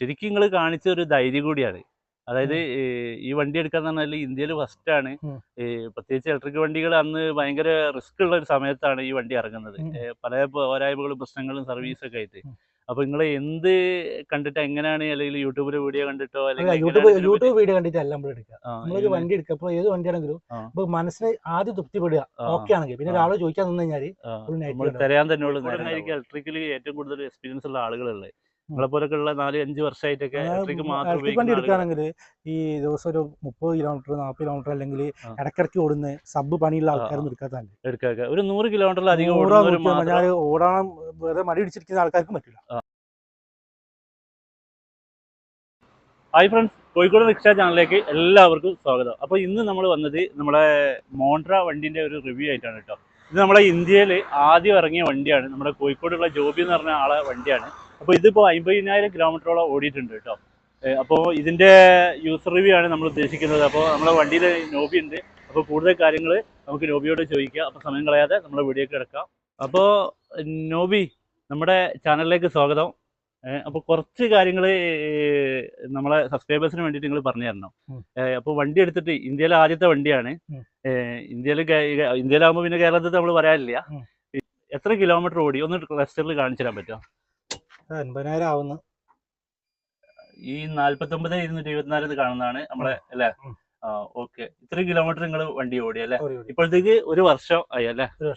ശരിക്കും നിങ്ങൾ കാണിച്ച ഒരു ധൈര്യം കൂടിയാണ്. അതായത് ഈ വണ്ടി എടുക്കാന്ന് പറഞ്ഞാൽ ഇന്ത്യയിൽ ഫസ്റ്റ് ആണ്. ഉം. പ്രത്യേകിച്ച് ഇലക്ട്രിക് വണ്ടികൾ അന്ന് ഭയങ്കര റിസ്ക് ഉള്ള ഒരു സമയത്താണ് ഈ വണ്ടി ഇറങ്ങുന്നത്. പല പോരായ്മകളും പ്രശ്നങ്ങളും സർവീസ് ഒക്കെ ആയിട്ട്. അപ്പൊ നിങ്ങൾ എന്ത് കണ്ടിട്ട് എങ്ങനെയാണ് അല്ലെങ്കിൽ യൂട്യൂബിൽ വീഡിയോ കണ്ടിട്ടോ അല്ലെങ്കിൽ യൂട്യൂബ് യൂട്യൂബ് വീഡിയോ കണ്ടിട്ടല്ല നമ്മൾ എടുക്കുക നമ്മളൊരു വണ്ടി എടുക്കുക അപ്പോൾ ഏത് വണ്ടിയാണെങ്കിലും. ഇപ്പൊ മനസ്സിന് ആദ്യം തൃപ്തിപ്പെടുക. ഓക്കെ ആണെങ്കിൽ. പിന്നെ ഒരാളെ ഒരാൾ ചോദിക്കാൻ നിന്ന് കഴിഞ്ഞാൽ. തരാൻ തന്നെ ഉള്ളൂ. നേരം ഇലക്ട്രിക്കൽ ഏറ്റവും കൂടുതൽ എക്സ്പീരിയൻസ് ഉള്ള ആളുകളുള്ളത് നിങ്ങളെ പോലൊക്കെ ഉള്ള നാല് അഞ്ച് വർഷമായിട്ടൊക്കെ ഇലക്ട്രിക് മാത്രം വണ്ടി എടുക്കുകയാണെങ്കിൽ ഈ ദിവസം ഒരു മുപ്പത് കിലോമീറ്റർ നാൽപ്പത് കിലോമീറ്റർ അല്ലെങ്കിൽ ഇടക്കിടക്ക് ഓടുന്ന സബ് പണിയുള്ള ആൾക്കാരൊന്നും എടുക്കാത്തല്ല എടുക്കുക ഒരു നൂറ് കിലോമീറ്ററിലധികം ഓടാൻ വേറെ മടി പിടിച്ചിരിക്കുന്ന ആൾക്കാർക്കും പറ്റില്ല. Hi friends. കോഴിക്കോട് റിക്ഷ ചാനലിലേക്ക് എല്ലാവർക്കും സ്വാഗതം. അപ്പോൾ ഇന്ന് നമ്മൾ വന്നത് നമ്മുടെ മോണ്ട്ര വണ്ടിന്റെ ഒരു റിവ്യൂ ആയിട്ടാണ് കേട്ടോ. ഇത് നമ്മുടെ ഇന്ത്യയിൽ ആദ്യം ഇറങ്ങിയ വണ്ടിയാണ്. നമ്മുടെ കോഴിക്കോടുള്ള ജോബി എന്ന് പറഞ്ഞ ആളെ വണ്ടിയാണ്. അപ്പോൾ ഇതിപ്പോൾ അമ്പതിനായിരം കിലോമീറ്ററോളം ഓടിയിട്ടുണ്ട് കേട്ടോ. അപ്പോൾ ഇതിന്റെ യൂസർ റിവ്യൂ ആണ് നമ്മൾ ഉദ്ദേശിക്കുന്നത്. അപ്പോൾ നമ്മുടെ വണ്ടിയിൽ നോബി ഉണ്ട്. അപ്പോൾ കൂടുതൽ കാര്യങ്ങൾ നമുക്ക് നോബിയോട് ചോദിക്കാം. അപ്പോൾ സമയം കളയാതെ നമ്മുടെ വീഡിയോക്ക് കിടക്കാം. അപ്പോൾ നോബി നമ്മുടെ ചാനലിലേക്ക് സ്വാഗതം. അപ്പോൾ കുറച്ച് കാര്യങ്ങൾ നമ്മളെ സബ്സ്ക്രൈബേഴ്സിന് വേണ്ടിയിട്ട് നിങ്ങൾ പറഞ്ഞു തരണം. അപ്പോൾ വണ്ടി എടുത്തിട്ട് ഇന്ത്യയിലെ ആദ്യത്തെ വണ്ടിയാണ്. ഇന്ത്യയിൽ ഇന്ത്യയിലാകുമ്പോൾ പിന്നെ കേരളത്തിൽ നമ്മൾ പറയാനില്ല എത്ര കിലോമീറ്റർ ഓടി? ഒന്ന് ക്ലസ്റ്ററിൽ കാണിച്ചു തരാൻ പറ്റുമോ? അൻപതിനായിരം ആവുന്നു. ഈ നാല്പത്തൊമ്പത് ഇരുന്നൂറ്റി ഇരുപത്തിനാല് ഇത് കാണുന്നതാണ് നമ്മളെ അല്ലെ? ഓക്കെ. ഇത്ര കിലോമീറ്റർ നിങ്ങൾ വണ്ടി ഓടി അല്ലെ ഇപ്പോഴത്തേക്ക് ഒരു വർഷം ആയി അല്ലെ? ഒരു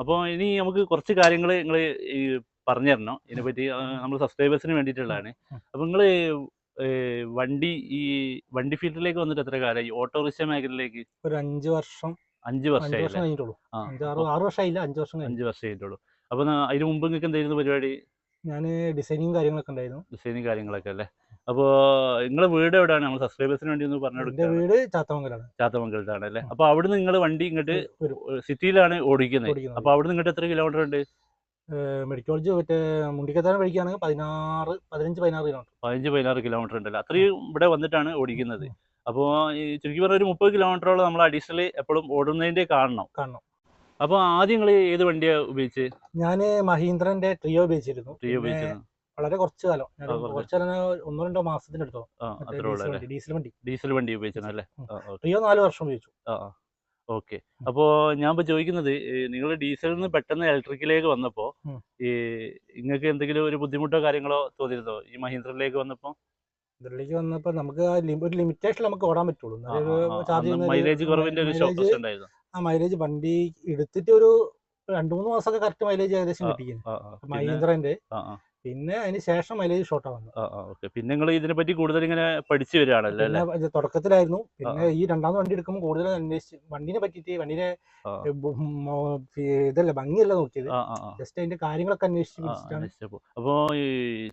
അപ്പോൾ ഇനി നമുക്ക് കുറച്ച് കാര്യങ്ങൾ നിങ്ങൾ ഈ പറഞ്ഞു തരണം. ഇതിനെപ്പറ്റി നമ്മൾ സബ്സ്ക്രൈബേഴ്സിന് വേണ്ടിയിട്ടുള്ളതാണ്. അപ്പൊ നിങ്ങൾ വണ്ടി ഈ വണ്ടി ഫീൽഡിലേക്ക് വന്നിട്ട് എത്ര കാലമായി ഓട്ടോറിക്ഷ മേഖലയിലേക്ക്? ഒരു അഞ്ച് വർഷം. അഞ്ച് വർഷം കഴിഞ്ഞിട്ടുള്ളൂ. ആറ് വർഷമായില്ല അഞ്ച് വർഷം അഞ്ച് വർഷം കഴിഞ്ഞിട്ടുള്ളൂ അപ്പൊ അതിന് മുമ്പ് നിങ്ങൾക്ക് എന്തായിരുന്നു പരിപാടി ഞാൻ ഡിസൈനിങ് കാര്യങ്ങളൊക്കെ ഉണ്ടായിരുന്നു. ഡിസൈനിങ് കാര്യങ്ങളൊക്കെ അല്ലേ? അപ്പോൾ നിങ്ങളെ വീട് എവിടെയാണ്? നമ്മൾ സബ്സ്ക്രൈബേഴ്സിന് വേണ്ടി ഒന്ന് പറഞ്ഞു കൊടുക്കുക വീട് ചാത്തമംഗലാണ്. ചാത്തമംഗലത്താണ് അല്ലേ? അപ്പോൾ അവിടുന്ന് നിങ്ങൾ വണ്ടി ഇങ്ങോട്ട് സിറ്റിയിലാണ് ഓടിക്കുന്നത്. അപ്പൊ അവിടെ അവിടുന്ന് ഇങ്ങോട്ട് എത്ര കിലോമീറ്റർ ഉണ്ട്? മെഡിക്കൽ കോളേജ് മറ്റേ മുണ്ടിക്കത്താനം വഴിക്കാണെങ്കിൽ പതിനാറ് പതിനഞ്ച് പതിനാറ് കിലോമീറ്റർ പതിനഞ്ച് പതിനാറ് കിലോമീറ്റർ ഉണ്ടല്ലോ? അത്രയും ഇവിടെ വന്നിട്ടാണ് ഓടിക്കുന്നത്. അപ്പോ ഈ ചുരുക്കി പറഞ്ഞ ഒരു മുപ്പത് കിലോമീറ്ററോളം നമ്മൾ അഡീഷണലി എപ്പോഴും ഓടുന്നതിന്റെ കാണണം കാണണം അപ്പോൾ ആദ്യം നിങ്ങൾ ഏത് വണ്ടിയാണ് ഉപയോഗിച്ച്? ഞാൻ മഹീന്ദ്രന്റെ ട്രിയോ ഉപയോഗിച്ചിരുന്നു. ട്രിയോ ഉപയോഗിച്ചിരുന്നു? വളരെ കുറച്ചു കാലം. കുറച്ചു. കാലം ഒന്നോ രണ്ടോ മാസത്തിനെടുത്തോ ഡീസൽ വണ്ടി ഡീസൽ വണ്ടി. ഡീസൽ അല്ലേ? ട്രിയോ നാല് വർഷം ഉപയോഗിച്ചു. ഓക്കെ. അപ്പോൾ ഞാൻ ഇപ്പൊ ചോദിക്കുന്നത് നിങ്ങൾ ഡീസലിൽ നിന്ന് പെട്ടെന്ന് ഇലക്ട്രിക്കിലേക്ക് വന്നപ്പോ ഈ നിങ്ങൾക്ക് എന്തെങ്കിലും ഒരു ബുദ്ധിമുട്ടോ കാര്യങ്ങളോ തോന്നിയിരുന്നോ ഈ മഹീന്ദ്രയിലേക്ക് വന്നപ്പോ? ഇതിലേക്ക് വന്നപ്പോ നമുക്ക് ഒരു ലിമിറ്റേഷൻ നമുക്ക് ഓടാൻ പറ്റുള്ളൂ. മൈലേജ് കുറവിന്റെ ഒരു പ്രശ്നം ഉണ്ടായിരുന്നു ആ മൈലേജ് വണ്ടി എടുത്തിട്ട് ഒരു രണ്ടു മൂന്ന് മാസമൊക്കെ കറക്റ്റ് മൈലേജ് ഏകദേശം കിട്ടിക്കുന്നു മഹീന്ദ്രന്റെ. പിന്നെ അതിന് ശേഷം മൈലേജ് ഷോർട്ട് വന്നു ആ ആ ഓക്കെ. പിന്നെ നിങ്ങൾ ഇതിനെപ്പറ്റി കൂടുതൽ ഇങ്ങനെ പഠിച്ചു വരികയാണല്ലോ തുടക്കത്തിലായിരുന്നു. പിന്നെ ഈ രണ്ടാമത് വണ്ടി എടുക്കുമ്പോൾ കൂടുതൽ അന്വേഷിച്ച് വണ്ടിനെ പറ്റിയിട്ട് ഫി- ഇതല്ല ഭംഗിയല്ല നോക്കിയത്. ജസ്റ്റ് അതിന്റെ കാര്യങ്ങളൊക്കെ അന്വേഷിച്ച് അപ്പോ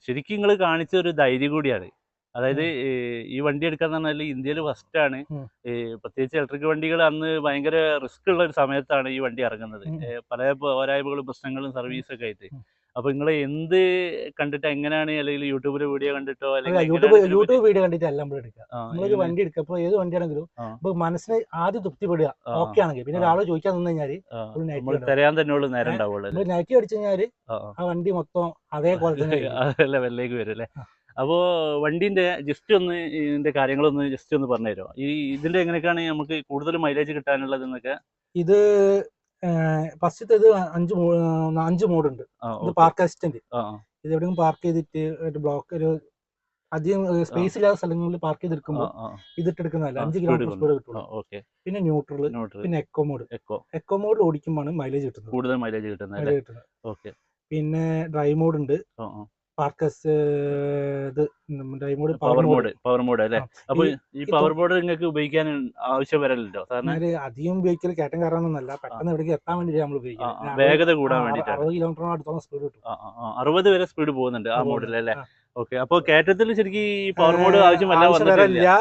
ശരിക്കും നിങ്ങൾ കാണിച്ച ഒരു ധൈര്യം കൂടിയാണ്. അതായത് ഈ വണ്ടി എടുക്കാന്ന് പറഞ്ഞാൽ ഇന്ത്യയിൽ ഫസ്റ്റ് ആണ്. ഈ പ്രത്യേകിച്ച് ഇലക്ട്രിക് വണ്ടികൾ അന്ന് ഭയങ്കര റിസ്ക് ഉള്ള ഒരു സമയത്താണ് ഈ വണ്ടി ഇറങ്ങുന്നത്. പല പോരായ്മകളും പ്രശ്നങ്ങളും സർവീസ് ഒക്കെ ആയിട്ട്. അപ്പൊ നിങ്ങൾ എന്ത് കണ്ടിട്ട് എങ്ങനെയാണ് അല്ലെങ്കിൽ യൂട്യൂബിൽ വീഡിയോ കണ്ടിട്ടോ അല്ലെങ്കിൽ യൂട്യൂബ് വീഡിയോ കണ്ടിട്ടല്ല നമ്മൾ എടുക്കുക. നമ്മളൊരു വണ്ടി എടുക്കുക. അപ്പോൾ ഏത് വണ്ടിയാണെങ്കിലും. ഇപ്പൊ മനസ്സിന് ആദ്യം തൃപ്തിപ്പെടുക. ഓക്കെ ആണെങ്കിൽ. പിന്നെ. ഒരാൾ ചോദിക്കാൻ നിന്ന് ഉണ്ടാവും. തരാൻ തന്നെ ഉള്ളൂ നേരം ഉണ്ടാവുള്ളൂ നെഗറ്റീവ് അടിച്ചു കഴിഞ്ഞാൽ ആ, വണ്ടി മൊത്തം അതേപോലെ തന്നെ ആയിരിക്കും. ആ ലെവലിലേക്ക് വരും അല്ലേ. അപ്പോൾ വണ്ടീന്റെ ജസ്റ്റ് ഒന്ന് ഇതിന്റെ കാര്യങ്ങളൊന്ന് ജസ്റ്റ് ഒന്ന് പറഞ്ഞു തരുമോ ഈ ഇതിന്റെ എങ്ങനെയൊക്കെയാണ് നമുക്ക് കൂടുതൽ മൈലേജ് കിട്ടാനുള്ളത് എന്നൊക്കെ? ഇത് ഫസ്റ്റത്തെ ഇത് അഞ്ച് അഞ്ച് മോഡുണ്ട്. പാർക്ക് അസിസ്റ്റന്റ് ഇത് എവിടെയും പാർക്ക് ചെയ്തിട്ട് ഒരു ബ്ലോക്ക് ഒരു അധികം സ്പേസ് ഇല്ലാത്ത സ്ഥലങ്ങളിൽ പാർക്ക് ചെയ്തെടുക്കുമ്പോൾ ഇതിട്ടെടുക്കുന്നതല്ല. ഇതിട്ട് അഞ്ച് കിലോമീറ്റർ. സ്പീഡ് കിട്ടുള്ളൂ. പിന്നെ ന്യൂട്രൽ പിന്നെ എക്കോ മോഡ് എക്കോ എക്കോ മോഡിൽ ഓടിക്കുമ്പോഴാണ് മൈലേജ് കിട്ടുന്നത്. കൂടുതൽ മൈലേജ് കിട്ടുന്നത് പിന്നെ ഡ്രൈവ് മോഡ് ഉണ്ട്. പാർക്കസ് ഇത് mode power mode power mode അല്ലേ? അപ്പൊ ഈ- പവർ മോഡ് നിങ്ങൾക്ക് ഉപയോഗിക്കാൻ ആവശ്യം വരല്ലോ അധികം ഉപയോഗിക്കൽ കേട്ടൻ കാരണമൊന്നുമല്ല പെട്ടെന്ന് എവിടേക്ക് എത്താൻ വേണ്ടി നമ്മൾ ഉപയോഗിക്കാം വേഗത കൂടാൻ വേണ്ടിട്ട് അറുപത് കിലോമീറ്റർ അടുത്തോളം സ്പീഡ് കിട്ടും. അറുപത് വരെ സ്പീഡ് പോകുന്നുണ്ട് ആ മോഡൽ അല്ലേ. ഓക്കെ അപ്പൊ കയറ്റത്തിൽ ശരിക്കും ഈ പവർ മോഡ് ആവശ്യമല്ല വരാനില്ല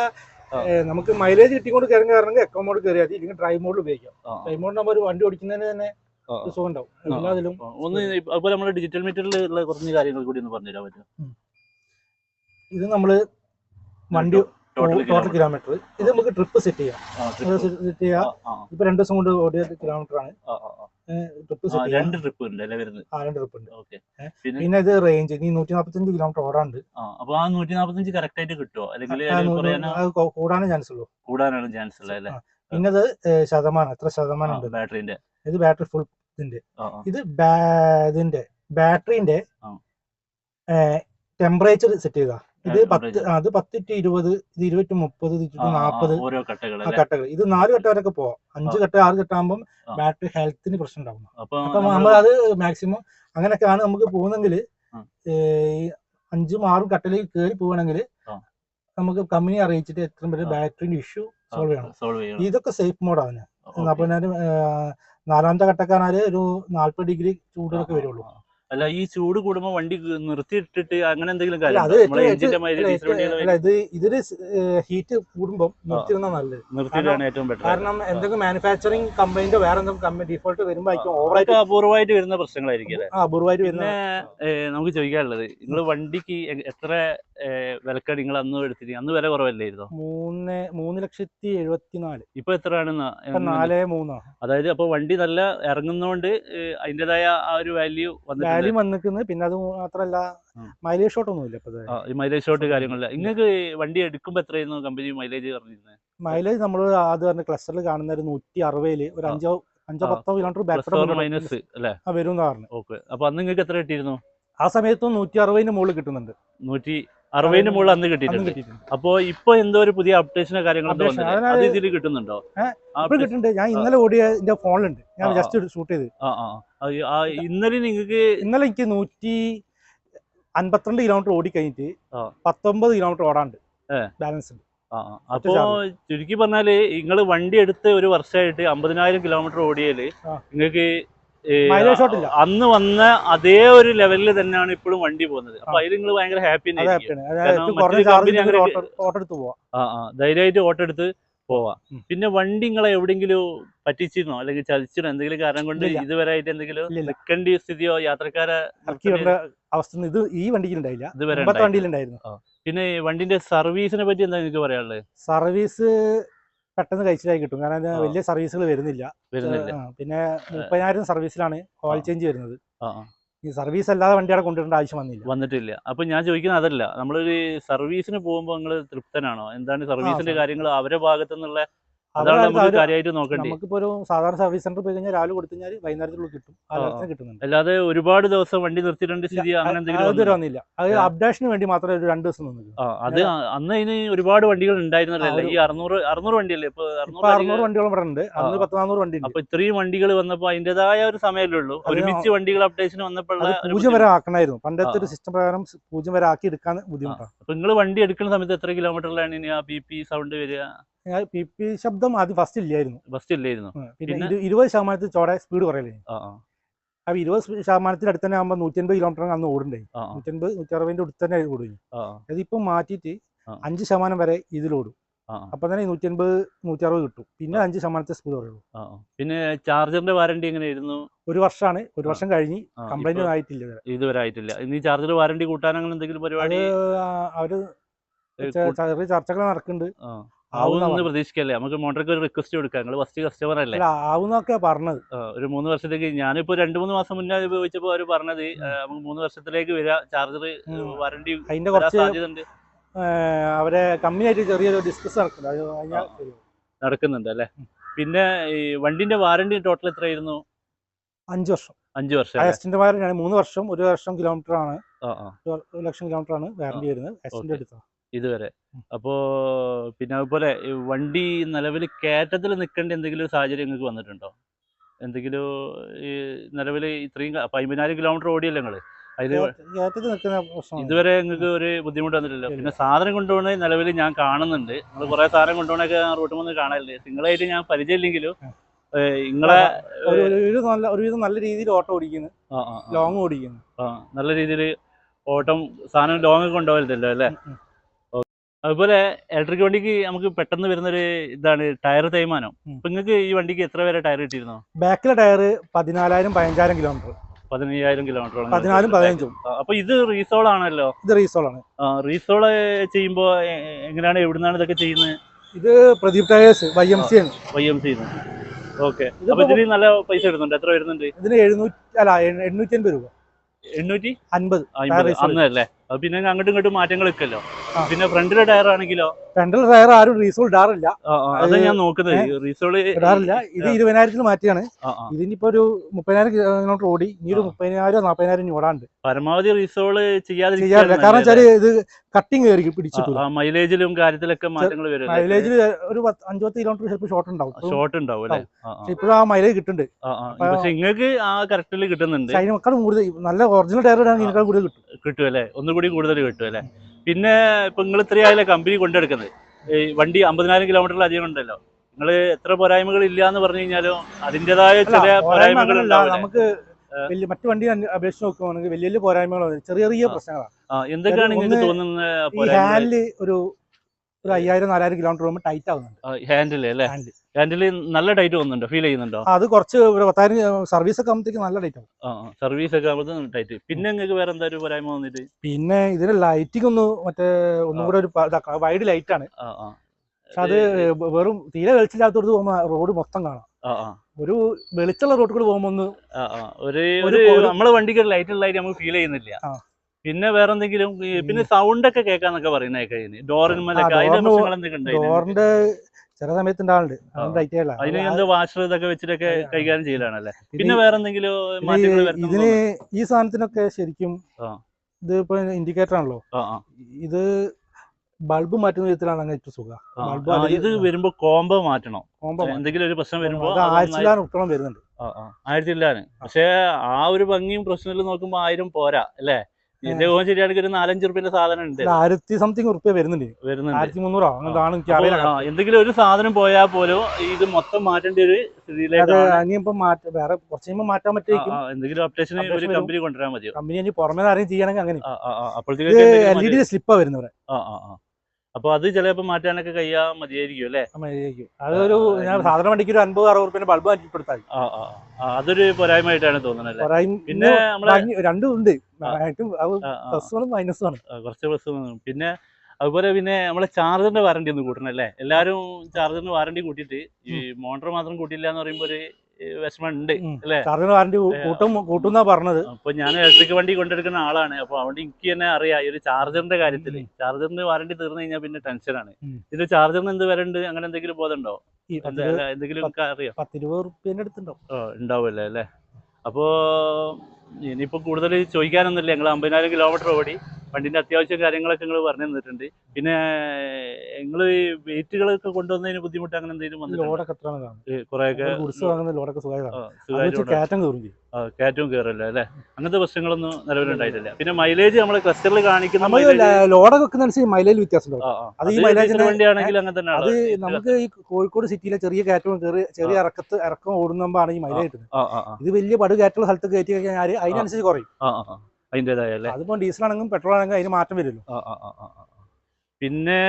നമുക്ക് മൈലേജ് കിട്ടിക്കൊണ്ട് കയറുന്ന കാരണം എക്കോ മോഡ് കയറിയാൽ മതി. ഇല്ലെങ്കിൽ ഡ്രൈവ് മോഡിൽ ഉപയോഗിക്കാം. ഡ്രൈവ് മോഡ് നമ്മൾ വണ്ടി ഓടിക്കുന്നതിന് തന്നെ സുഖം ഉണ്ടാവും ആ. എല്ലാത്തിലും ഒന്ന് ഇപ്പ- അതുപോലെ നമ്മുടെ ഡിജിറ്റൽ മീറ്ററിൽ ഉള്ള കുറച്ച് കാര്യങ്ങൾ കൂടി ഒന്ന് പറഞ്ഞുതരാൻ പറ്റും ഇത് നമ്മൾ വണ്ടി ടോട്ടൽ കിലോമീറ്റർ ഇത് നമുക്ക് ട്രിപ്പ് സെറ്റ് ചെയ്യാം. സെറ്റ് ചെയ്യാം. ഇപ്പൊ രണ്ടു ദിവസം കൊണ്ട് ഓടിയ കിലോമീറ്റർ ആണ്. ട്രിപ്പ് സെറ്റ് രണ്ട് ട്രിപ്പ് ഉണ്ട് അല്ലേ വരുന്നത്? ആ രണ്ട് ട്രിപ്പ് ഉണ്ട്. ഓക്കെ പിന്നെ? ഇത് റേഞ്ച് ഈ നൂറ്റി നാപ്പത്തഞ്ച് കിലോമീറ്റർ ഓടാണ്ട് അപ്പൊ ആ നൂറ്റി നാപ്പത്തഞ്ച് കറക്റ്റ് ആയിട്ട് കിട്ടുമോ അല്ലെങ്കിൽ നൂ- കൂടാനേ ചാൻസ് ഉള്ളൂ. കൂടാനാണ് ചാൻസ് ഉള്ളത് അല്ലേ? ഏ, ശതമാനം എത്ര ശതമാനം ഉണ്ട്? ബാറ്ററിന്റെ. ഇത് ബാറ്ററി ഫുൾ ഇതിന്റെ. ഇത് ഇതിന്റെ ബാറ്ററിന്റെ ടെമ്പറേച്ചർ സെറ്റ് ചെയ്താ. ഇത് പത്ത് അത് പത്ത് ടു ഇരുപത് ഇത് ഇരുപത്തി മുപ്പത് ഇരുപത്തി നാൽപ്പത് കട്ടകൾ ഇത് നാല് കട്ട വരെയൊക്കെ പോവാം. അഞ്ച് ഘട്ടം കട്ട ആറ് കട്ട ആകുമ്പോൾ ബാറ്ററി ഹെൽത്തിന് പ്രശ്നം ഉണ്ടാവും അപ്പൊ നമ്മൾ അത് മാക്സിമം അങ്ങനെയൊക്കെയാണ് നമുക്ക് പോകുന്നെങ്കിൽ. അഞ്ചും ആറും കട്ടലിൽ കയറി പോവുകയാണെങ്കിൽ നമുക്ക് കമ്പനി അറിയിച്ചിട്ട് എത്രയും പേര്. ബാറ്ററിന്റെ ഇഷ്യൂ സോൾവ് ചെയ്യണം. ഇതൊക്കെ സേഫ് മോഡാണ് ഞാൻ നാലാമത്തെ കട്ടക്കാനാല് ഒരു നാല്പത് ഡിഗ്രി ചൂടിലൊക്കെ ആ, വരുള്ളൂ. അല്ല ഈ ചൂട് കൂടുമ്പോ വണ്ടി നിർത്തിയിട്ടിട്ട് അങ്ങനെ എന്തെങ്കിലും കാര്യം ഇത് ഇതിൽ ഹീറ്റ് കൂടുമ്പോൾ നിർത്തിയിരുന്ന നല്ലത്. നിർത്തിയിട്ടാണ് ഏറ്റവും ബെറ്റർ കാരണം എന്തെങ്കിലും മാനുഫാക്ചറിങ് കമ്പനിന്റെ വേറെ എന്തെങ്കിലും കമ്പനി ഡിഫോൾട്ട് വരുമ്പോ ഓവറായിട്ട് അപൂർവമായിട്ട് വരുന്ന പ്രശ്നങ്ങളായിരിക്കും അപൂർവമായിട്ട് വരുന്ന നമുക്ക് ചോദിക്കാനുള്ളത് നിങ്ങൾ വണ്ടിക്ക് എത്ര വിലക്കാണ് നിങ്ങൾ അന്ന് എടുത്തിട്ട് അന്ന് വില കുറവല്ലായിരുന്നോ? മൂന്ന് മൂന്ന് ലക്ഷത്തി എഴുപത്തിനാല്. ഇപ്പൊ എത്രയാണ് നാല് മൂന്നോ അതായത് അപ്പൊ വണ്ടി നല്ല ഇറങ്ങുന്നോണ്ട് ഏ, അതിന്റേതായ ആ ഒരു വാല്യൂ വന്നിട്ടുണ്ട്. വാല്യൂ വന്നിക്കുന്നത് പിന്നെ അത് മാത്രല്ല മൈലേജ് ഷോട്ട് ഒന്നുമില്ല ഇപ്പൊ മൈലേജ് ഷോട്ട് കാര്യങ്ങളില്ല? നിങ്ങൾക്ക് വണ്ടി എടുക്കുമ്പോ എത്രയായിരുന്നു കമ്പനി മൈലേജ് പറഞ്ഞിരുന്നത് മൈലേജ് നമ്മൾ അത് പറഞ്ഞ ക്ലസ്റ്ററിൽ കാണുന്ന ഒരു നൂറ്റി അറുപതിൽ ഒരു അഞ്ചോ അഞ്ചോ. പത്തോ കിലോമീറ്റർ ബാക്ക് മൈനസ് അല്ലേ? വരും പറഞ്ഞു. ഓക്കെ. അപ്പൊ അന്ന് നിങ്ങൾക്ക് എത്ര കിട്ടിയിരുന്നു? ആ സമയത്തും നൂറ്റി അറുപതിന് മുകളിൽ കിട്ടുന്നുണ്ട്. നൂറ്റി അറുപതിന് മുകളിൽ അന്ന് കിട്ടിയിട്ടുണ്ട്. അപ്പോ ഇപ്പൊ എന്തോ ഒരു പുതിയ അപ്ഡേഷനോ കാര്യങ്ങളോ അത് ഇതിൽ കിട്ടുന്നുണ്ടോ? കിട്ടുന്നുണ്ട്. ഞാൻ ഇന്നലെ ഓടിയ എന്റെ ഫോണിലുണ്ട് ഞാൻ. ജസ്റ്റ് ഷൂട്ട് ചെയ്ത്. ഇന്നലെ നിങ്ങൾക്ക് ഇന്നലെ എനിക്ക് നൂറ്റി അൻപത്തിരണ്ട് കിലോമീറ്റർ ഓടി കഴിഞ്ഞിട്ട്. പത്തൊമ്പത് കിലോമീറ്റർ ഓടാണ്ട് ബാലൻസ് ഉണ്ട്. അപ്പോ ചുരുക്കി പറഞ്ഞാൽ നിങ്ങൾ വണ്ടി എടുത്ത് ഒരു വർഷമായിട്ട് അമ്പതിനായിരം കിലോമീറ്റർ ഓടിയാൽ നിങ്ങൾക്ക്. അന്ന് വന്ന അതേ ഒരു ലെവലിൽ തന്നെയാണ് ഇപ്പോഴും വണ്ടി പോകുന്നത്. അപ്പൊ അതിൽ നിങ്ങൾ ഭയങ്കര ഹാപ്പി ധൈര്യമായിട്ട് ഓട്ടോ എടുത്ത് പോവാം. പിന്നെ വണ്ടി നിങ്ങളെ എവിടെയെങ്കിലും പറ്റിച്ചിരുന്നോ? അല്ലെങ്കിൽ ചതിച്ചിരുന്നോ എന്തെങ്കിലും കാരണം കൊണ്ട്. ഇതുവരെ ആയിട്ട് എന്തെങ്കിലും. നിൽക്കേണ്ട സ്ഥിതിയോ യാത്രക്കാരെ അവസ്ഥ ഇത് ഈ വണ്ടിയിലുണ്ടായില്ല ഇതുവരെ വണ്ടിയിലുണ്ടായിരുന്നു പിന്നെ ഈ വണ്ടിന്റെ സർവീസിനെ പറ്റി എന്താ നിങ്ങൾക്ക് പറയാനുള്ളത്? സർവീസ് പെട്ടെന്ന് കഴിച്ചിലായി കിട്ടും. കാരണം വലിയ സർവീസുകൾ വരുന്നില്ല. വരുന്നില്ല. പിന്നെ മുപ്പതിനായിരം സർവീസിലാണ് ഓയിൽ ചേഞ്ച് വരുന്നത്. ഈ സർവീസ് അല്ലാതെ വണ്ടി അവിടെ കൊണ്ടുവരേണ്ട ആവശ്യം വന്നില്ല. വന്നിട്ടില്ല. അപ്പൊ ഞാൻ ചോദിക്കുന്നത് അതല്ല. നമ്മളൊരു സർവീസിന് പോകുമ്പോൾ നിങ്ങൾ തൃപ്തനാണോ? എന്താണ് സർവീസിന്റെ സർ. കാര്യങ്ങൾ അവരുടെ ഭാഗത്തു നിന്നുള്ള നമുക്കിപ്പോ ഒരു സാധാരണ സർവീസ് സെന്റർ പോയി കഴിഞ്ഞാൽ രാവിലെ കൊടുത്തു കഴിഞ്ഞാൽ വൈകുന്നേരത്തിനുള്ളിൽ കിട്ടും. കിട്ടുന്നുണ്ട്. അല്ലാതെ ഒരുപാട് ദിവസം വണ്ടി നിർത്തിയിട്ടുണ്ട് സ്ഥിതി അങ്ങനെ എന്തെങ്കിലും അതൊരു വന്നില്ല. അത് അപ്ഡേഷന് വേണ്ടി മാത്രമേ ഒരു രണ്ട് ദിവസം നിന്നുള്ളൂ. അത് അന്ന് അതിന് ഒരുപാട് വണ്ടികൾ ഉണ്ടായിരുന്നല്ലേ ഈ അറുന്നൂറ് അറുന്നൂറ് വണ്ടിയല്ലേ? ഇപ്പൊ അറുന്നൂറ് വണ്ടികളും ഇവിടെ ഉണ്ട്. അന്ന്. പത്ത് നാന്നൂറ് വണ്ടി അപ്പൊ ഇത്രയും വണ്ടികൾ വന്നപ്പോ അതിന്റേതായ ഒരു സമയമല്ലേ ഉള്ളൂ. ഒരുമിച്ച് വണ്ടികൾ അപ്ഡേഷന് വന്നപ്പോൾ പൂജ്യം വരെ ആക്കണമായിരുന്നു. പണ്ടത്തെ ഒരു സിസ്റ്റം പ്രകാരം പൂജ്യം വരെ ആക്കി എടുക്കാൻ ബുദ്ധിമുട്ടാണ്. നിങ്ങൾ വണ്ടി എടുക്കുന്ന സമയത്ത് എത്ര കിലോമീറ്ററിലാണ് ഇനി ആ ബി പി സൗണ്ട് വരിക? പി പി ശബ്ദം ആദ്യം ഫസ്റ്റ് ഇല്ലായിരുന്നു. ഫസ്റ്റ് ഇല്ലായിരുന്നു. പിന്നെ? ഇരുപത് ശതമാനത്തിൽ ചോടെ സ്പീഡ് കുറയല്ലേ? അപ്പൊ ഇരുപത് ശതമാനത്തിന് അടുത്ത് തന്നെ ആകുമ്പോൾ നൂറ്റി അൻപത് കിലോമീറ്റർ അന്ന് ഓടണ്ടേ നൂറ്റി അൻപത് നൂറ്റി അറുപതിന്റെ അടുത്ത് തന്നെ ഓടുകയും അതിപ്പോ മാറ്റിയിട്ട് അഞ്ച് ശതമാനം വരെ ഇതിലോടും അപ്പൊ തന്നെ നൂറ്റി അൻപത് നൂറ്റി അറുപത് കിട്ടും. പിന്നെ അഞ്ച് ശതമാനത്തെ സ്പീഡ് കുറയുള്ളൂ. പിന്നെ ചാർജറിന്റെ വാറണ്ടി എങ്ങനെയായിരുന്നു? ഒരു വർഷമാണ്. ഒരു വർഷം കഴിഞ്ഞ് കംപ്ലൈന്റ് ആയിട്ടില്ല ഇതുവരെ. ആയിട്ടില്ല. ഇനി ചാർജർ വാറണ്ടി കൂട്ടാൻ അങ്ങനെ എന്തെങ്കിലും പരിപാടി? അവർ ചെറിയ ചർച്ചകൾ നടക്കുന്നുണ്ട്. ആവുന്ന പ്രതീക്ഷിക്കല്ലേ നമുക്ക് മോണ്ടർക്ക് ഒരു റിക്വസ്റ്റ് കൊടുക്കാം. നിങ്ങൾ ഫസ്റ്റ് കസ്റ്റമർ അല്ലേ? ആവുന്നൊക്കെ പറഞ്ഞത്. ഒരു മൂന്ന് വർഷത്തേക്ക് ഞാനിപ്പോ രണ്ടു മൂന്ന് മാസം മുന്നേ ഉപയോഗിച്ചപ്പോ അവർ പറഞ്ഞത് നമുക്ക് മൂന്ന് വർഷത്തിലേക്ക് വരാ ചാർജർ വരണ്ടി വാറണ്ടി അതിന്റെ കുറച്ച് സാധ്യത ഉണ്ട് ഏ, അവരെ കമ്മിയായിട്ട് ചെറിയൊരു ഡിസ്കസ് നടക്കുന്നുണ്ട്. നടക്കുന്നുണ്ട് അല്ലേ? പിന്നെ ഈ വണ്ടിന്റെ വാറണ്ടി ടോട്ടൽ എത്രയായിരുന്നു? അഞ്ച് വർഷം. അഞ്ച് വർഷം ആ അല്ലേ? എക്സ്റ്റന്റ് ഞാൻ മൂന്ന് വർഷം ഒരു വർഷം കിലോമീറ്റർ ആണ്. ഒരു ലക്ഷം കിലോമീറ്റർ ആണ് വാറണ്ടി വരുന്നത്. Extent okay. ഇതുവരെ. അപ്പോ പിന്നെ അതുപോലെ വണ്ടി നിലവിൽ കയറ്റത്തിൽ നിൽക്കേണ്ട എന്തെങ്കിലും ഒരു സാഹചര്യം നിങ്ങൾക്ക് വന്നിട്ടുണ്ടോ? എന്തെങ്കിലും ഈ നിലവിൽ ഇത്രയും പതിനായിരം കിലോമീറ്റർ ഓടിയല്ലേ നിങ്ങൾ ഇതുവരെ നിങ്ങൾക്ക് ഒരു ബുദ്ധിമുട്ട് വന്നിട്ടില്ല. പിന്നെ സാധനം കൊണ്ടുപോകുന്നത് നിലവിൽ ഞാൻ കാണുന്നുണ്ട്. നിങ്ങൾ കുറെ സാധനം കൊണ്ടുപോകണൊക്കെ റൂട്ട് വന്ന് കാണാറില്ലേ നിങ്ങളായിട്ട് ഞാൻ പരിചയമില്ലെങ്കിലും. നിങ്ങളെ ഒരുവിധം നല്ല രീതിയിൽ ഓട്ടോ ഓടിക്കുന്നു. ലോങ് ഓടിക്കുന്നു. നല്ല രീതിയിൽ ഓട്ടം സാധനം ലോങ് കൊണ്ടുപോകരുതല്ലോ അല്ലേ. അതുപോലെ ഇലക്ട്രിക് വണ്ടിക്ക് നമുക്ക് പെട്ടെന്ന് വരുന്ന ഒരു ഇതാണ് ടയർ തേയ്മാനം. അപ്പൊ നിങ്ങൾക്ക് ഈ വണ്ടിക്ക് എത്ര വരെ ടയർ കിട്ടിയിരുന്നോ? ബാക്കിലെ ടയർ പതിനാലായിരം പതിനഞ്ചായിരം കിലോമീറ്റർ പതിനയ്യായിരം കിലോമീറ്റർ പതിനാലും പതിനഞ്ചും. അപ്പൊ ഇത് റീസോൾ ആണല്ലോ? ഇത് റീസോൾ ആണ്. റീസോൾ ചെയ്യുമ്പോ എങ്ങനെയാണ് എവിടുന്നാണ് ഇതൊക്കെ ചെയ്യുന്നത്? ഇത് Pradeep tyres Y M C ആണ്. Y M C okay. അപ്പൊ ഇതിന് നല്ല പൈസ വരുന്നുണ്ട് എത്ര വരുന്നുണ്ട്? ഇതിന് എഴുന്നൂറ്റി അല്ല എണ്ണൂറ്റി അൻപത് രൂപ. എണ്ണൂറ്റി? അൻപത്. അല്ലേ അത് പിന്നെ അങ്ങോട്ടും ഇങ്ങോട്ടും മാറ്റങ്ങൾ വെക്കല്ലോ പിന്നെ ഫ്രണ്ടിലെ ടയർ ആണെങ്കിലോ? ഫ്രണ്ടിലെ ടയർ ആരും റീസോൾ ഇടാറില്ല. അത് ഞാൻ നോക്കുന്നത്. റീസോൾ ഇടാറില്ല. ഇത് ഇരുപതിനായിരത്തിൽ ഇരുപതിനായിരത്തിന് മാറ്റിയാണ്. ഇതിനിപ്പോ ഒരു മുപ്പതിനായിരം കിലോമീറ്റർ ഓടി. ഇനി ഒരു. മുപ്പതിനായിരം നാപ്പതിനായിരം ഓടാണ്ട്. പരമാവധി റീസോൾ ചെയ്യാതെ കാരണം വെച്ചാൽ ഇത് കട്ടിങ് കയറി പിടിച്ചിട്ടില്ല മൈലേജിലും കാര്യത്തിലൊക്കെ മാറ്റങ്ങൾ വരും മൈലേജിൽ ഒരു പത്ത് അഞ്ചുപത്ത് കിലോമീറ്റർ ചിലപ്പോൾ ഷോർട്ട് ഉണ്ടാവും. ഷോർട്ട് ഉണ്ടാവും അല്ലേ. ഇപ്പോഴും ആ മൈലേജ് കിട്ടുന്നുണ്ട്. പക്ഷെ നിങ്ങൾക്ക് ആ കറക്റ്റിൽ കിട്ടുന്നുണ്ട്. പക്ഷെ അതിനേക്കാളും കൂടുതൽ നല്ല ഒറിജിനൽ ടയർ ഇടാണെങ്കിൽ ഇതിനേക്കാൾ കൂടുതൽ കിട്ടും. കിട്ടും അല്ലേ? ഒന്നുകൂടി കൂടുതൽ കിട്ടും അല്ലേ? പിന്നെ ഇപ്പൊ നിങ്ങൾ ഇത്രയായാലും കമ്പനി കൊണ്ടെടുക്കുന്നത്? ഈ വണ്ടി അമ്പതിനായിരം കിലോമീറ്ററിൽ അധികം ഉണ്ടല്ലോ. നിങ്ങൾ എത്ര പോരായ്മകൾ ഇല്ല എന്ന് പറഞ്ഞു കഴിഞ്ഞാലും അതിന്റെതായ ചില പോരായ്മ പോരായ്മകൾ നമുക്ക് വലിയ മറ്റു വണ്ടി അപേക്ഷിച്ച് നോക്കുകയാണെങ്കിൽ വലിയ വലിയ പോരായ്മകളാണ് ചെറിയ ചെറിയ. പ്രശ്നങ്ങളാണ് എന്തൊക്കെയാണ് നിങ്ങൾക്ക് തോന്നുന്നത് ഒരു ഒരു അയ്യായിരം നാലായിരം കിലോമീറ്റർ പോകുമ്പോൾ ടൈറ്റ് ആവുന്നുണ്ട്. ഹാൻഡിൽ അല്ലേ? ഹാൻഡിൽ ഹാൻഡിൽ നല്ല ടൈറ്റ് വന്നുണ്ടോ ഫീൽ ചെയ്യുന്നുണ്ടോ? അത് കുറച്ച് ഒരു പത്തായിരം സർവീസ് ഒക്കെ ആകുമ്പോഴത്തേക്ക് നല്ല ടൈറ്റ് ആവും. സർവീസ് ഒക്കെ ആകുമ്പോൾ ടൈറ്റ് പിന്നെ നിങ്ങൾക്ക് വേറെ എന്താ ഒരു പോരായ്മ വന്നിട്ട്? പിന്നെ ഇതിന് ലൈറ്റിംഗ് ഒന്ന് മറ്റേ ഒന്നും കൂടെ ഒരു വൈഡ് ലൈറ്റ് ആണ്. ആ ആ. പക്ഷെ അത് വെറും തീരെ വെളിച്ചില്ലാത്തടത്ത് പോകുമ്പോൾ റോഡ് മൊത്തം കാണാം. ആ ആ. ഒരു വെളിച്ചുള്ള റോഡ് കൂടെ പോകുമ്പോൾ ഒന്ന് ആ, ആ. ഒരു ഒരു ഒരു ഒരു- ലൈറ്റ് ഉള്ളതായിട്ട് നമുക്ക് ഫീൽ ചെയ്യുന്നില്ല. പിന്നെ വേറെ എന്തെങ്കിലും പിന്നെ സൗണ്ട് ഒക്കെ കേൾക്കാന്നൊക്കെ പറയുന്നേ ഡോറിന്മേലൊക്കെ ആ, അതിന്റെ പ്രശ്നങ്ങൾ എന്തൊക്കെ ഉണ്ടായിരുന്നു? ഡോറിന്റെ ചില സമയത്ത് ഉണ്ടാവുന്നുണ്ട് ആ. അതുകൊണ്ട് ടൈറ്റ് ആയില്ല അതിന് എന്ത് വാഷർ ഇതൊക്കെ വെച്ചിട്ടൊക്കെ ആ. കൈകാര്യം ചെയ്യലാണല്ലേ? പിന്നെ പിന്നെ വേറെ എന്തെങ്കിലും ഇത് മാറ്റങ്ങൾ ഇതിന് ഈ സാധനത്തിനൊക്കെ ശരിക്കും. ഇത് ഇപ്പൊ ഇൻഡിക്കേറ്റർ ആണല്ലോ. ഇത് ബൾബ് മാറ്റുന്ന വിധത്തിലാണ് അങ്ങനെ ഏറ്റവും സുഖം. ഇത് വരുമ്പോ കോംബോ മാറ്റണം. കോംബോ എന്തെങ്കിലും ഒരു പ്രശ്നം വരുമ്പോ ആയിരത്തിലാണ് ഉൾക്കണം വരുന്നുണ്ട്. ആയിരത്തിലാണ്. പക്ഷെ ആ ഒരു ഭംഗിയും പ്രശ്നത്തിലും നോക്കുമ്പോ ആയിരം പോരാ അല്ലേ? എന്റെ ഊഹം ശരിയാണെങ്കിൽ ഒരു നാലഞ്ച് റുപ്യന്റെ സാധനം ഉണ്ട്. ആയിരത്തി സംതിങ് റുപ്യ വരുന്നുണ്ട്. വരുന്നുണ്ട്. ആയിരത്തി മുന്നൂറോ? അങ്ങനെയാണ് എനിക്ക് അറിയില്ല എന്തെങ്കിലും ഒരു സാധനം പോയാൽ പോലും ഇത് മൊത്തം മാറ്റേണ്ട ഒരു സ്ഥിതിയിലേക്ക് അപ്പോഴത്തേക്ക് ഇനിയിപ്പോ വേറെ കുറച്ച് കഴിയുമ്പോൾ മാറ്റാൻ എന്തെങ്കിലും അപ്ഡേഷൻ ഒരു കമ്പനി കൊണ്ടുവരാൻ കമ്പനി ഇനി പുറമേ ആരെയും ചെയ്യണമെങ്കിൽ അങ്ങനെ. ഇത് എൽ ഇ ഡി സ്ലിപ്പാ വരുന്നവരെ. ആ, ആ. അപ്പൊ അത് ചിലപ്പോ മാറ്റാനൊക്കെ കഴിയാ മതിയായിരിക്കും അല്ലേ? അതൊരു ആ, ഞാൻ സാധാരണ വണ്ടിക്ക് ഒരു അൻപത് അറുപത് റുപ്യ ബൾബ് മാറ്റി കൊടുത്താൽ ആ, ആ, ആ. അതൊരു പോരായ്മയായിട്ടാണ് തോന്നുന്നത് അല്ലേ? പിന്നെ രണ്ടും ഉണ്ട്. കുറച്ച് പ്ലസ് പിന്നെ അതുപോലെ പിന്നെ നമ്മളെ ചാർജറിന്റെ വാറണ്ടി ഒന്ന് കൂട്ടണം അല്ലേ എല്ലാരും ചാർജറിന്റെ വാറണ്ടി കൂട്ടിയിട്ട് ഈ മോട്ടർ മാത്രം കൂട്ടിയില്ല എന്ന് പറയുമ്പോ ഒരു ഏ, വിഷമം അല്ലേ? വാറണ്ടി കൂട്ടും കൂട്ടുന്നാ പറഞ്ഞത്. അപ്പൊ ഞാൻ ഇലക്ട്രിക് വണ്ടി കൊണ്ടെടുക്കുന്ന ആളാണ് അപ്പൊ അതുകൊണ്ട് എനിക്ക് തന്നെ അറിയാം ഈ ഒരു ചാർജറിന്റെ കാര്യത്തിൽ ചാർജറിന്റെ വാറണ്ടി തീർന്നു കഴിഞ്ഞാൽ പിന്നെ ടെൻഷനാണ്. ഇതിന്റെ ചാർജറിന് എന്ത് വരണ്ട് അങ്ങനെ എന്തെങ്കിലും ബോധമുണ്ടോ? എന്തെങ്കിലും അറിയാം? പത്തിരുപത് റുപ്യന്റെ അടുത്തുണ്ടാവും. ഓ ഉണ്ടാവുമല്ലേ അല്ലേ? അപ്പോ ഇനിയിപ്പോ കൂടുതൽ ചോദിക്കാനൊന്നുമില്ല. ഞങ്ങൾ അമ്പതിനായിരം കിലോമീറ്റർ ഓടി. വണ്ടിന്റെ അത്യാവശ്യം കാര്യങ്ങളൊക്കെ നിങ്ങൾ പറഞ്ഞു തന്നിട്ടുണ്ട്. പിന്നെ നിങ്ങൾ ഈ വെയിറ്റുകളൊക്കെ കൊണ്ടുവന്നതിന് ബുദ്ധിമുട്ട് അങ്ങനെ എന്തെങ്കിലും ലോഡൊക്കെ കുറെയൊക്കെ കയറ്റവും കയറില്ല അല്ലേ? അങ്ങനത്തെ പ്രശ്നങ്ങളൊന്നും നിലവിലുണ്ടായിട്ടില്ല പിന്നെ മൈലേജ് നമ്മൾ ക്ലസ്റ്ററിൽ കാണിക്കുന്ന ലോഡൊക്കെ വെക്കുന്നതനുസരിച്ച് മൈലേജ് വ്യത്യാസം. അത് ഈ diesel അങ്ങനെ തന്നെ അത് നമുക്ക് ഈ കോഴിക്കോട് സിറ്റിയിലെ ചെറിയ കയറ്റവും കയറി ചെറിയ ഇറക്കത്ത് ഇറക്കം ഓടുന്നതാണ് ഈ മൈലേജ് കിട്ടുന്നത്. ഇത് വലിയ പടു കയറ്റുള്ള സ്ഥലത്ത് കയറ്റി കഴിഞ്ഞാൽ അതിനനുസരിച്ച് കുറയും. ആ അതിപ്പോൾ ഡീസലാണെങ്കിലും അതിന്റെതായ അല്ലേ? അതിപ്പോ ഡീസൽ ആണെങ്കിലും പെട്രോൾ ആണെങ്കിലും അതിന് മാറ്റം വരുമല്ലോ. ആ ആ ആ. പിന്നെ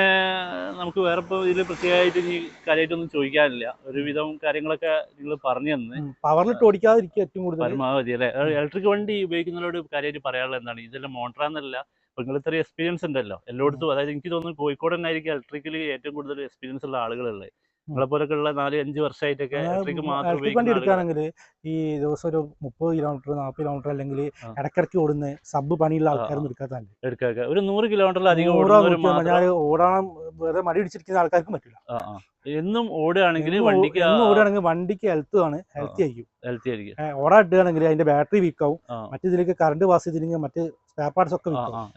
നമുക്ക് വേറെ ഇപ്പോൾ ഇതിൽ പ്രത്യേകമായിട്ട് ഇനി കാര്യമായിട്ടൊന്നും ചോദിക്കാനില്ല. ഒരുവിധം കാര്യങ്ങളൊക്കെ നിങ്ങൾ പറഞ്ഞു തന്നെ. പവറിലിട്ട് ഓടിക്കാതിരിക്കുക ഏറ്റവും കൂടുതൽ. പരമാവധി അല്ലേ? ഇലക്ട്രിക് വണ്ടി ഉപയോഗിക്കുന്നവരോട് കാര്യമായിട്ട് പറയാനുള്ളത് എന്താണ്? ഇതെല്ലാം മോട്ടറാന്നല്ല ഇപ്പൊ നിങ്ങൾ ഇത്ര എക്സ്പീരിയൻസ് ഉണ്ടല്ലോ. എല്ലായിടത്തും അതായത് എനിക്ക് തോന്നുന്നു കോഴിക്കോട് തന്നെ ആയിരിക്കും ഇലക്ട്രിക്കൽ ഏറ്റവും കൂടുതൽ എക്സ്പീരിയൻസ് ഉള്ള ആളുകളുള്ളത്. നിങ്ങളെ പോലൊക്കെ ഉള്ള നാല് അഞ്ച് വർഷമായിട്ടൊക്കെ ഇലക്ട്രിക് മാത്രം ഇലക്ട്രിക് വണ്ടി ഉപയോഗിക്കുന്ന എടുക്കുകയാണെങ്കിൽ ഈ ദിവസം ഒരു മുപ്പത് കിലോമീറ്റർ നാൽപ്പത് കിലോമീറ്റർ അല്ലെങ്കിൽ ഇടക്കിടക്ക് ഓടുന്ന സബ് പണിയുള്ള ആൾക്കാരൊന്നും എടുക്കാത്തതാണ് എടുക്കുക ഒരു നൂറ് നൂറ്റി ഞാൻ ഓടാൻ വെറുതെ മടി പിടിച്ചിരിക്കുന്ന ആൾക്കാർക്കും പറ്റില്ല. എന്നും ഓടുകയാണെങ്കിൽ വണ്ടിക്ക് എന്നും ഓടുകയാണെങ്കിൽ വണ്ടിക്ക് ഹെൽത്ത് ആണ് ഹെൽത്തി ആയിരിക്കും. ഹെൽത്തി ആയിരിക്കും. ഓടാ ഇടുകയാണെങ്കിൽ അതിന്റെ ബാറ്ററി വീക്ക് ആവും. മറ്റേതിലേക്ക് കറണ്ട് പാസ് ചെയ്തില്ലെങ്കിൽ മറ്റ് സ്പെയർ പാർട്സ് ഒക്കെ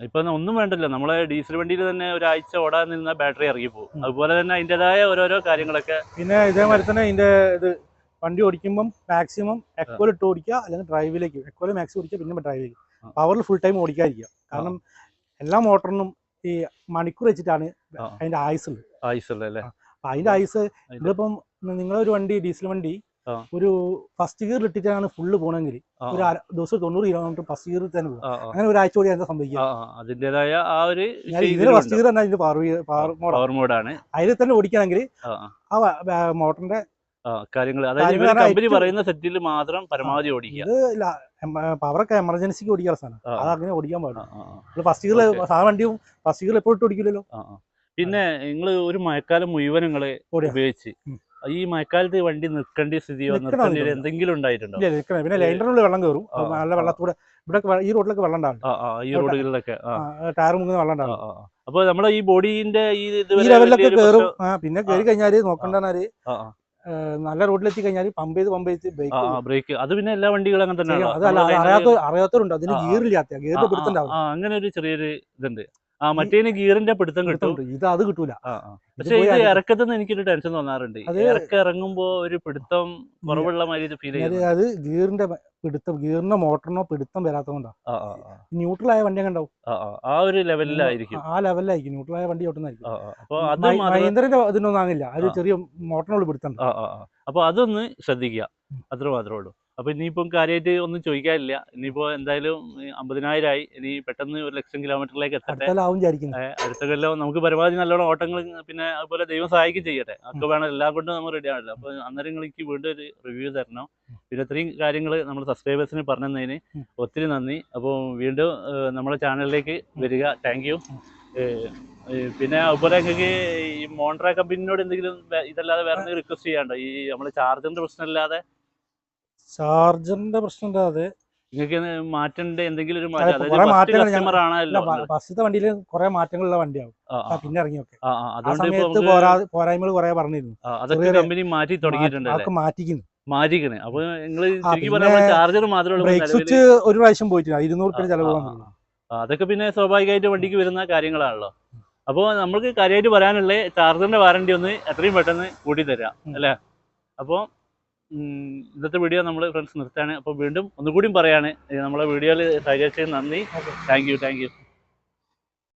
ഇപ്പൊ ഒന്നും വേണ്ടല്ലോ. നമ്മളെ ഡീസൽ വണ്ടിയിൽ തന്നെ ഒരാഴ്ച ഓടാൻ നിന്ന ബാറ്ററി ഇറങ്ങി പോകും അതുപോലെ തന്നെ അതിന്റെതായ ഓരോരോ കാര്യങ്ങളൊക്കെ പിന്നെ ഇതേമാതിരി തന്നെ ഇതിന്റെ ഇത് വണ്ടി ഓടിക്കുമ്പോൾ മാക്സിമം എക്കോൽ ഇട്ട് ഓടിക്കുക അല്ലെങ്കിൽ ഡ്രൈവിലേക്ക് എക്കോൽ മാക്സിമം ഓടിക്കുക പിന്നെ ഡ്രൈവിലേക്ക്. പവറിൽ ഫുൾ ടൈം ഓടിക്കാതിരിക്കുക. കാരണം എല്ലാ മോട്ടറിനും ഈ മണിക്കൂർ വെച്ചിട്ടാണ് അതിന്റെ ആയുസ് ഉള്ളത്. ആയുസ് ഉള്ളത് അല്ലേ? അതിന്റെ അതിന്റെ- ഇതിപ്പം നിങ്ങളൊരു വണ്ടി ഡീസൽ വണ്ടി ഒരു ഫസ്റ്റ് ഗിയർ ഇട്ടിട്ടാണ് ഫുള്ള് പോണെങ്കിൽ ഒരു ദിവസം തൊണ്ണൂറ് കിലോമീറ്റർ ഫസ്റ്റ് ഗിയറിൽ തന്നെ പോകും അങ്ങനെ ഒരാഴ്ച കൂടി എന്താ സംഭവിക്കുക. ആ, ആ, ഒരു ഇതിന് ഫസ്റ്റ് ഗിയർ തന്നെ അതിന്റെ പവർ മോഡാണ് അതിൽ തന്നെ ഓടിക്കണമെങ്കിൽ ആ, മോട്ടറിന്റെ കാര്യങ്ങൾ അതായത് കമ്പനി പറയുന്ന സെറ്റിൽ മാത്രം പരമാവധി ഓടിക്കുക. ഇത് പവറൊക്കെ എമർജൻസിക്ക് ഓടിക്കാനുള്ള സാധനം. അത് അങ്ങനെ ഓടിക്കാൻ പാടില്ല. ഫസ്റ്റ് ഗിയർ സാധാരണ വണ്ടിയും ഫസ്റ്റ് ഗിയർ എപ്പോഴും ഇട്ട് ഓടിക്കില്ലല്ലോ. പിന്നെ നിങ്ങൾ ഒരു മഴക്കാലം മുഴുവൻ നിങ്ങൾ ഉപയോഗിച്ച് ഈ മഴക്കാലത്ത് വണ്ടി നിൽക്കേണ്ട സ്ഥിതിയോ നിർത്തേണ്ടി. എന്തെങ്കിലും ഉണ്ടായിട്ടുണ്ടോ? പിന്നെ ലൈൻഡറിനുള്ളിൽ വെള്ളം കയറും. നല്ല. വെള്ളത്തൂടെ ഇവിടെ ഈ റോഡിലൊക്കെ വെള്ളം ഉണ്ടാവും ഈ റോഡുകളിലൊക്കെ ടയർ മുങ്ങുന്ന വെള്ളം ഉണ്ടാവും. അപ്പൊ നമ്മുടെ ഈ ബോഡീന്റെ ഈ ലെവലിലൊക്കെ കയറും. പിന്നെ കയറി കഴിഞ്ഞാൽ നോക്കണ്ടെന്നാൽ. നല്ല റോഡിലെത്തി കഴിഞ്ഞാൽ പമ്പ് ചെയ്ത് പമ്പ് ചെയ്ത് ബ്രേക്ക് ബ്രേക്ക്. അത് പിന്നെ എല്ലാ വണ്ടികളും അങ്ങനെ തന്നെയാണ് അറിയാത്തവരുണ്ട്. അതിന്. ഗിയറില്ലാത്ത ഗിയറിന്റെ പിടുത്തുണ്ടാവും അങ്ങനെ ഒരു ചെറിയൊരു ഇതുണ്ട്. ആ മറ്റേന് ഗിയറിന്റെ പിടുത്തം കിട്ടും. ഇത് അത് കിട്ടൂല. പക്ഷെ ഇത് ഇറക്കത്തിൽ ഇറക്കത്തുനിന്ന് എനിക്കൊരു ടെൻഷൻ തോന്നാറുണ്ട്. ഇറക്കം ഇറങ്ങുമ്പോ ഒരു പിടുത്തം കുറവുള്ള മാതിരി ഫീൽ അത് ഗിയറിന്റെ പിടുത്തം ഗിയറിനോ മോട്ടറിനോ പിടുത്തം വരാത്തതുകൊണ്ടാ. ആയ വണ്ടി ഉണ്ടാവും ആ, ഒരു ലെവലിലായിരിക്കും. ആ ലെവലിലായിരിക്കും. ന്യൂട്രൽ ആയ വണ്ടി ഓട്ടുന്നതായിരിക്കും. ആ, ആ. അപ്പൊ അത് മഹി- മാത്രം മഹീന്ദ്രന്റെ ഇതിനൊന്നും ആകില്ല അത് ചെറിയ മോട്ടറിനോട് പിടുത്തം. അപ്പൊ അതൊന്ന് ശ്രദ്ധിക്കുക. അത്ര മാത്രമേ ഉള്ളൂ. അപ്പൊ ഇനിയിപ്പം കാര്യമായിട്ട് ഒന്നും ചോദിക്കാനില്ല. ഇനിയിപ്പോ എന്തായാലും അമ്പതിനായിരം ആയി ഇനി പെട്ടെന്ന് ഒരു ലക്ഷം കിലോമീറ്ററിലേക്ക് എത്തട്ടെ. അടുത്ത കൊല്ലം നമുക്ക് പരമാവധി നല്ലോണം ഓട്ടങ്ങൾ പിന്നെ അതുപോലെ ദൈവം സഹായിക്കും ചെയ്യട്ടെ. ഒക്കെ വേണം. എല്ലാം കൊണ്ടും നമ്മൾ റെഡി ആണല്ലോ. അപ്പൊ അന്നേരം നിങ്ങൾ എനിക്ക് വീണ്ടും ഒരു റിവ്യൂ തരണം. പിന്നെ ഇത്രയും കാര്യങ്ങൾ നമ്മൾ സബ്സ്ക്രൈബേഴ്സിന് പറഞ്ഞതിന്. ഒത്തിരി നന്ദി. അപ്പോൾ വീണ്ടും നമ്മുടെ ചാനലിലേക്ക് വരിക. താങ്ക് യു പിന്നെ അതുപോലെ നിങ്ങൾക്ക് ഈ മോണ്ട്ര കമ്പനിയോട് എന്തെങ്കിലും ഇതല്ലാതെ വേറെ റിക്വസ്റ്റ് ചെയ്യാണ്ടോ ഈ നമ്മളെ ചാർജറിന്റെ പ്രശ്നമില്ലാതെ ചാർജറിന്റെ പ്രശ്നം ഇല്ലാതെ നിങ്ങൾക്ക് മാറ്റേണ്ട എന്തെങ്കിലും ഒരു ഫസ്റ്റത്തെ വണ്ടിയിൽ കുറെ മാറ്റങ്ങളുള്ള വണ്ടിയാവും. പിന്നെ ഇറങ്ങിയൊക്കെ. ആ, സമയത്ത് പോരായ്മകൾ കുറെ പറഞ്ഞിരുന്നു. അതൊക്കെ കമ്പനി മാറ്റി തുടങ്ങിയിട്ടുണ്ടല്ലേ ആൾക്ക് മാറ്റിക്കുന്നു. മാറ്റിക്കണേ. അപ്പൊ ചാർജർ മാത്രമേ സ്വിച്ച് ഒരു പ്രാവശ്യം പോയിട്ടില്ല. ഇരുന്നൂറ് ചെലവ് അതൊക്കെ പിന്നെ സ്വാഭാവികമായിട്ട് വണ്ടിക്ക് വരുന്ന കാര്യങ്ങളാണല്ലോ. അപ്പോൾ നമ്മൾക്ക് കാര്യമായിട്ട് പറയാനുള്ള ചാർജറിന്റെ വാറണ്ടി ഒന്ന് എത്രയും പെട്ടെന്ന് കൂട്ടി തരാം. അല്ലേ? അപ്പോൾ ഇന്നത്തെ വീഡിയോ നമ്മൾ ഫ്രണ്ട്സ് നിർത്താണ് അപ്പോൾ വീണ്ടും ഒന്നുകൂടിയും പറയാണ്. നമ്മളെ വീഡിയോയിൽ സഹകരിച്ചതിന് നന്ദി. Thank you thank you